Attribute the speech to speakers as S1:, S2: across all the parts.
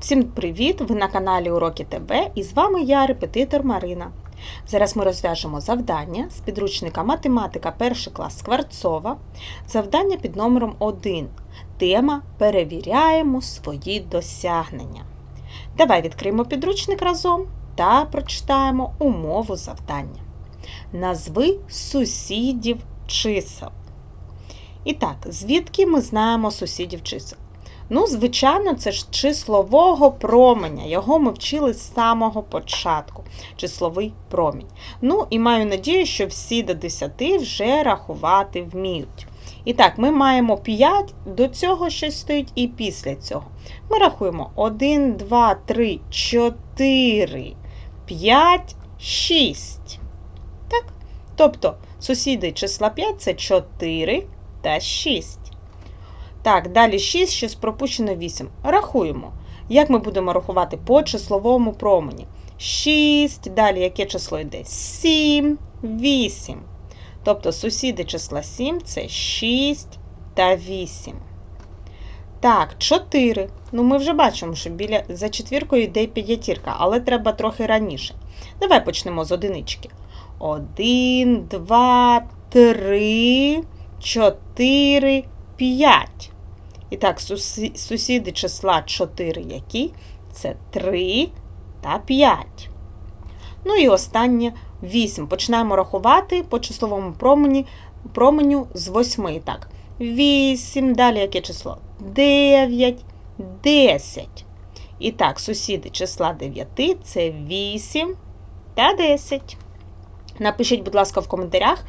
S1: Всім привіт! Ви на каналі Уроки ТБ і з вами я, репетитор Марина. Зараз ми розв'яжемо завдання з підручника Математика 1 клас Скворцова. Завдання під номером 1. Тема Перевіряємо свої досягнення. Давай відкриємо підручник разом та прочитаємо умову завдання. Назви сусідів чисел. І так, звідки ми знаємо сусідів чисел? Ну, звичайно, це ж числового променя. Його ми вчили з самого початку. Числовий промінь. Ну і маю надію, що всі до 10 вже рахувати вміють. І так, ми маємо 5, до цього щось стоїть, і після цього. Ми рахуємо 1, 2, 3, 4, 5, 6. Так? Тобто сусіди числа 5 це 4 та 6. Так, далі 6, щось пропущено 8. Рахуємо. Як ми будемо рахувати по числовому промені? 6, далі яке число йде? 7, 8. Тобто сусіди числа 7 це 6 та 8. Так, 4. Ну, ми вже бачимо, що біля за четвіркою йде п'ятірка, але треба трохи раніше. Давай почнемо з одинички. 1, 2, 3, 4, 5. І так, сусіди числа 4 які? Це 3 та 5. Ну і останнє 8. Починаємо рахувати по числовому промені, променю з 8. Так, 8, далі яке число? 9, 10. І так, сусіди числа 9 це 8 та 10. Напишіть, будь ласка, в коментарях,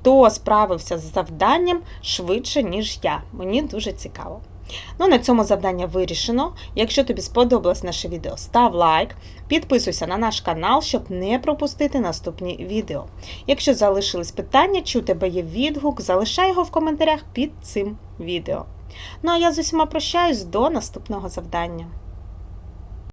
S1: хто справився з завданням швидше, ніж я. Мені дуже цікаво. Ну, на цьому завдання вирішено. Якщо тобі сподобалось наше відео, став лайк, підписуйся на наш канал, щоб не пропустити наступні відео. Якщо залишились питання, чи у тебе є відгук, залишай його в коментарях під цим відео. Ну а я з усіма прощаюсь до наступного завдання.